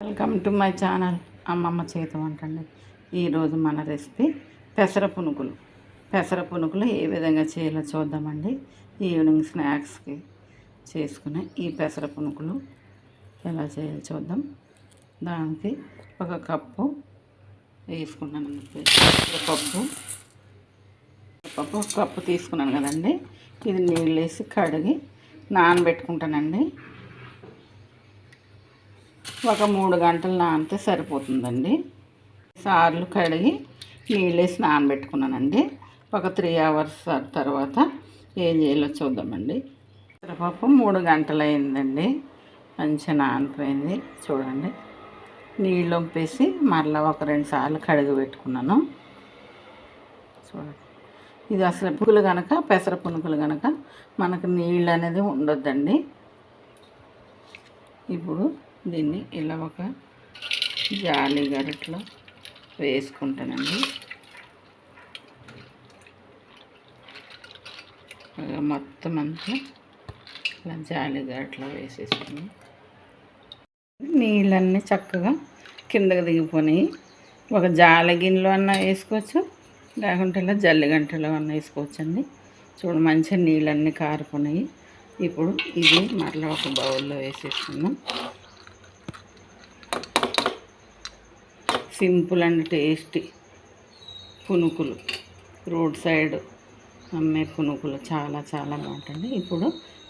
Welcome to my channel అమ్మమ్మ చేత వంటండి ఈరోజు మన రెసిపీ పెసర పునుకులు పెసర పునుకులు ఏ విధంగా చేయాలో చూద్దామండి. ఈవినింగ్ స్నాక్స్కి చేసుకునే ఈ పెసర పునుకులు ఎలా చేయాలో చూద్దాం. దానికి ఒక కప్పు వేసుకున్నాను పప్పు పప్పు ఒక కప్పు తీసుకున్నాను కదండి. ఇది నీళ్ళు వేసి కడిగి నానబెట్టుకుంటానండి. ఒక మూడు గంటలు నానితే సరిపోతుందండి. సార్లు కడిగి నీళ్ళేసి నానబెట్టుకున్నానండి. ఒక త్రీ అవర్స్ తర్వాత ఏం చేయాలో చూద్దామండి. పెసరపప్పు మూడు గంటలు అయిందండి మంచిగా నానిపోయింది. చూడండి. నీళ్ళు ఒంపేసి మరలా ఒక రెండు సార్లు కడిగి పెట్టుకున్నాను. చూడండి. ఇది అసలు పునుకులు కనుక పెసర పునుకులు కనుక మనకు నీళ్ళు అనేది ఉండొద్దండి. ఇప్పుడు దీన్ని ఇలా ఒక జాలి గరిట్లో వేసుకుంటానండి. మొత్తం అంతా ఇలా జాలి గరిట్లో వేసేసాను నీళ్ళన్నీ చక్కగా కిందకి దిగిపోయినాయి ఒక జాలి గిన్నెలో అన్న వేసుకోవచ్చు లేకుంటే ఇలా జల్లి గంటలో అన్న వేసుకోవచ్చు అండి చూడు మంచిగా నీళ్ళన్నీ కారిపోయినాయి ఇప్పుడు ఇది మరలా ఒక బౌల్లో వేసేసుకున్నాం సింపుల్ అండ్ టేస్టీ పునుకులు. రోడ్ సైడ్ అమ్మే పునుకులు చాలా చాలా బాగుంటుంది. ఇప్పుడు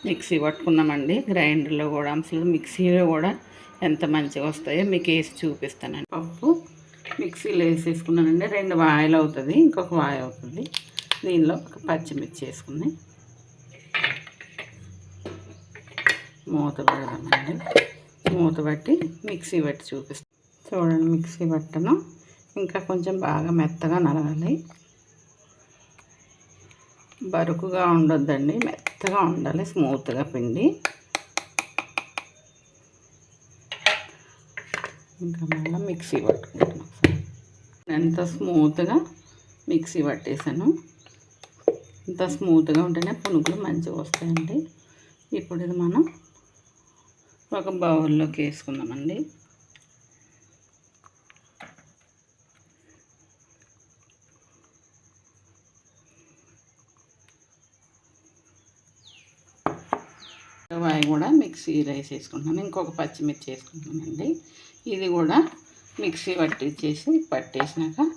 మిక్సీ పట్టుకున్నామండి. గ్రైండర్లో కూడా అసలు మిక్సీలో కూడా ఎంత మంచిగా వస్తాయో మీకు వేసి చూపిస్తానండి. పప్పు మిక్సీలో వేసేసుకున్నానండి. రెండు వాయిలు అవుతుంది ఇంకొక వాయి అవుతుంది. దీనిలో ఒక పచ్చిమిర్చి వేసుకుని మూత పెడదామండి. మూత పట్టి మిక్సీ పట్టి చూపిస్తాను. చూడండి మిక్సీ పట్టను. ఇంకా కొంచెం బాగా మెత్తగా నలగాలి. బరుకుగా ఉండొద్దండి మెత్తగా ఉండాలి స్మూత్గా పిండి. ఇంకా మళ్ళీ మిక్సీ పట్టుకుంటాను ఎంత స్మూత్గా మిక్సీ పట్టేసాను. ఇంత స్మూత్గా ఉంటేనే పునుగులు మంచిగా వస్తాయండి. ఇప్పుడు ఇది మనం ఒక బౌల్లోకి వేసుకుందామండి. వాయి కూడా మిక్సీలో వేసేసుకుంటున్నాను ఇంకొక పచ్చిమిర్చి వేసుకుంటున్నానండి. ఇది కూడా మిక్సీ పట్టించేసి పట్టేసినాక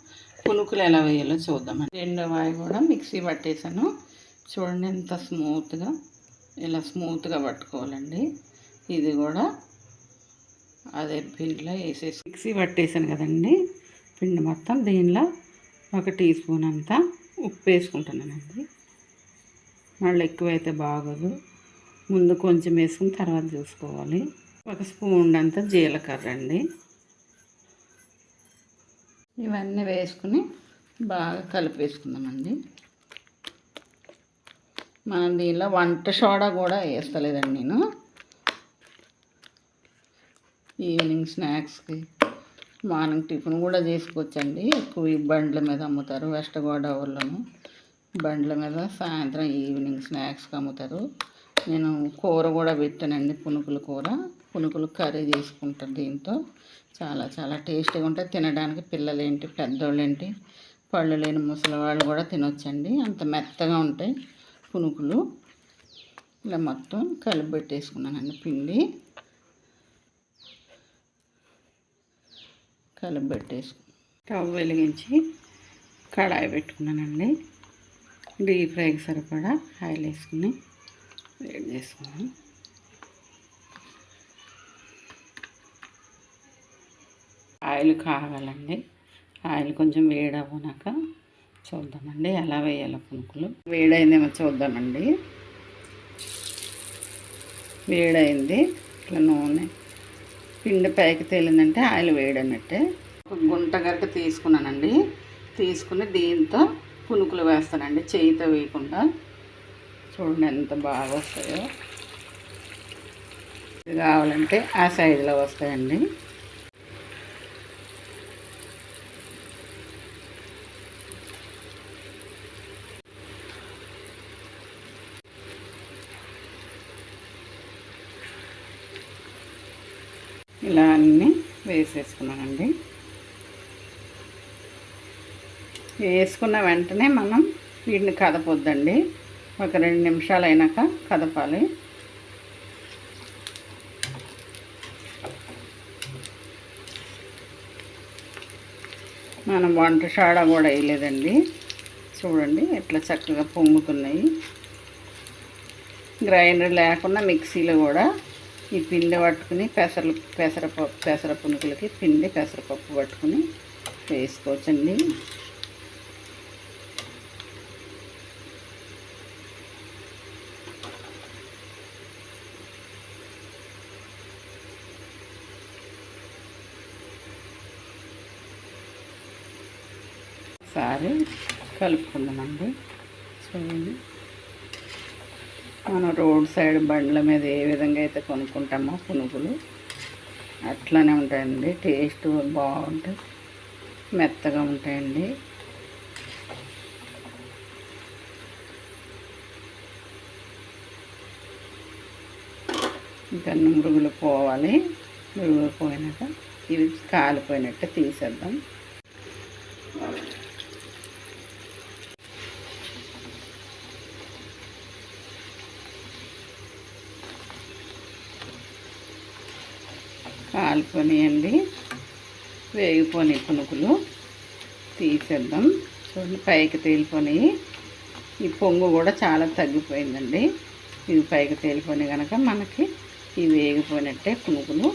పునుకులు ఎలా వేయాలో చూద్దామండి. రెండవ వాయి కూడా మిక్సీ పట్టేసాను. చూడండి ఎంత స్మూత్గా ఇలా స్మూత్గా పట్టుకోవాలండి. ఇది కూడా అదే పిండిలో వేసేసి మిక్సీ పట్టేసాను కదండి. పిండి మొత్తం దీనిలో ఒక టీ స్పూన్ అంతా ఉప్పు వేసుకుంటున్నానండి. మళ్ళీ ఎక్కువైతే బాగోదు. ముందు కొంచెం వేసుకుని తర్వాత చూసుకోవాలి. ఒక స్పూన్ అంతా జీలకర్ర అండి. ఇవన్నీ వేసుకుని బాగా కలిపేసుకుందామండి. మనం దీనిలో వంట సోడా కూడా వేస్తలేదండి నేను. ఈవినింగ్ స్నాక్స్కి మార్నింగ్ టిఫిన్ కూడా చేసుకోవచ్చండి. ఎక్కువ ఈ బండ్ల మీద అమ్ముతారు వెస్ట్ గోదావరిలోను. బండ్ల మీద సాయంత్రం ఈవినింగ్ స్నాక్స్కి అమ్ముతారు. నేను కూర కూడా పెట్టానండి పునుకుల కూర. పునుకులు కర్రీ చేసుకుంటాను దీంతో. చాలా చాలా టేస్టీగా ఉంటాయి తినడానికి పిల్లలు ఏంటి పెద్దోళ్ళు ఏంటి పళ్ళు లేని ముసలి వాళ్ళు కూడా తినొచ్చండి. అంత మెత్తగా ఉంటాయి పునుకులు. ఇలా మొత్తం కలిపి పెట్టేసుకున్నానండి పిండి. కలిపి పెట్టేసుకు స్టవ్ వెలిగించి కడాయి పెట్టుకున్నానండి. డీప్ ఫ్రైకి సరిపడా ఆయిల్ వేసుకుని వేడి చేసుకున్నాను ఆయిల్ కావాలండి. ఆయిల్ కొంచెం వేడవ్వనాక చూద్దామండి. ఎలా వేయాలి పునుకులు. వేడైందేమో చూద్దామండి. వేడైంది. ఇట్లా నూనె పిండి పైకి తేలిందంటే ఆయిల్ వేడన్నట్టే. ఒక గుంట గరక తీసుకున్నానండి. తీసుకుని దీంతో పునుకులు వేస్తానండి. చేయితో వేయకుండా. చూడండి ఎంత బాగా వస్తాయో. ఇది కావాలంటే ఆ సైజులో వస్తాయండి. ఇలా అన్నీ వేసేసుకున్నానండి. వేసుకున్న వెంటనే మనం వీటిని కదపొద్దండి. ఒక రెండు నిమిషాలు అయినాక కదపాలి. మనం వంట షాడా కూడా వేయలేదండి. చూడండి ఎట్లా చక్కగా పొంగుతున్నాయి. గ్రైండర్ లేకుండా మిక్సీలో కూడా ఈ పిండి పట్టుకుని పెసరలు పెసరపప్పు పెసర పునుకులకి పిండి పెసరపప్పు పట్టుకుని వేసుకోవచ్చండి. ఒకసారి కలుపుకుందామండి. చూడండి మనం రోడ్ సైడ్ బండ్ల మీద ఏ విధంగా అయితే కొనుక్కుంటామో పునుగులు అట్లానే ఉంటాయండి. టేస్ట్ బాగుంటుంది. మెత్తగా ఉంటాయండి. ఇంకా మురుగులు పోవాలి. మురుగులు పోయినాక ఇవి కాలిపోయినట్టు తీసేద్దాం. కాలిపోనియండి. వేగిపోని పునుకులు తీసేద్దాం. చూడండి పైకి తేలిపోని ఈ పొంగు కూడా చాలా తగ్గిపోయిందండి. ఇవి పైకి తేలిపోయి కనుక మనకి ఇవి వేగిపోయినట్టే పునుకులు.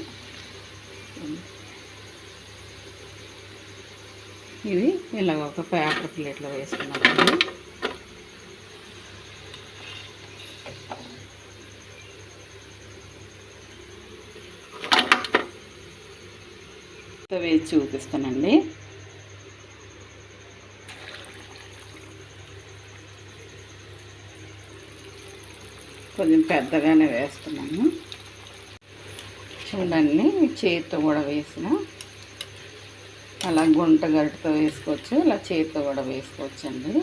ఇవి ఇలాగ ఒక పేపర్ ప్లేట్లో వేసుకున్నామండి. వేసి చూపిస్తానండి. కొంచెం పెద్దగానే వేస్తున్నాను. చూడండి చేతితో కూడా వేసిన. అలా గుంట గరిటతో వేసుకోవచ్చు అలా చేతితో కూడా వేసుకోవచ్చు అండి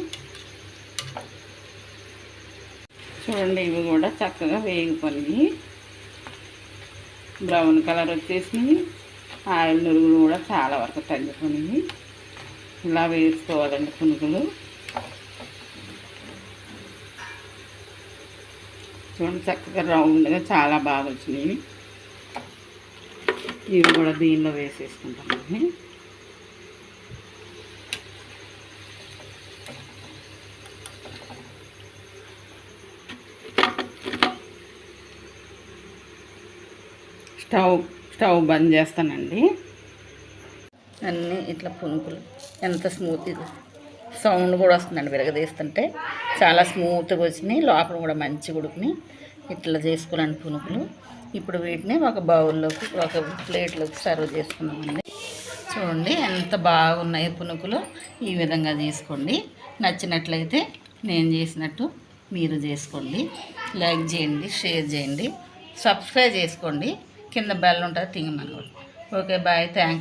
చూడండి ఇవి కూడా చక్కగా వేగిపోయి బ్రౌన్ కలర్ వచ్చేసినాయి. ఆయిల్ నురుగులు కూడా చాలా వరకు తగ్గిపోయినాయి. ఇలా వేసుకోవాలండి పునుగులు. చూడండి చక్కగా రౌండ్గా చాలా బాగా వచ్చినాయి. ఇవి కూడా దీనిలో వేసేసుకుంటామండి. స్టవ్ స్టవ్ బంద్ చేస్తానండి. అన్నీ ఇట్లా పునుకులు ఎంత స్మూత్ సౌండ్ కూడా వస్తుందండి విరగదీస్తుంటే. చాలా స్మూత్గా వచ్చినాయి. లోపల కూడా మంచిగా ఉడుకుని ఇట్లా చేసుకోవాలండి పునుకులు. ఇప్పుడు వీటిని ఒక బౌల్లోకి ఒక ప్లేట్లోకి సర్వ్ చేసుకున్నామండి చూడండి ఎంత బాగున్నాయి పునుకులు. ఈ విధంగా చేసుకోండి నచ్చినట్లయితే నేను చేసినట్టు మీరు చేసుకోండి. లైక్ చేయండి షేర్ చేయండి. సబ్స్క్రైబ్ చేసుకోండి. కింద బెల్ ఉంటుంది తింగమని ఓకే బాయ్ థ్యాంక్